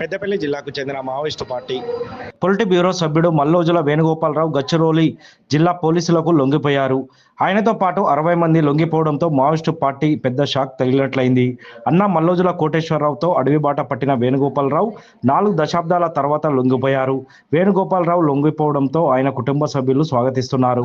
పెద్దపల్లి జిల్లాకు చెందిన Maoist party. పొలిటి bureau సభ్యుడు మల్లోజుల వేణుగోపాలరావు గచ్చిరోలి జిల్లా పోలీసులకు లొంగిపోయారు. ఆయనతో పాటు అరవై మంది లొంగిపోవడంతో మావోయిస్టు పార్టీ పెద్ద షాక్ తగిలినట్లయింది. అన్న మల్లోజుల కోటేశ్వరరావుతో అడవిబాట పట్టిన వేణుగోపాలరావు నాలుగు దశాబ్దాల తర్వాత లొంగిపోయారు. వేణుగోపాలరావు లొంగిపోవడంతో ఆయన కుటుంబ సభ్యులు స్వాగతిస్తున్నారు.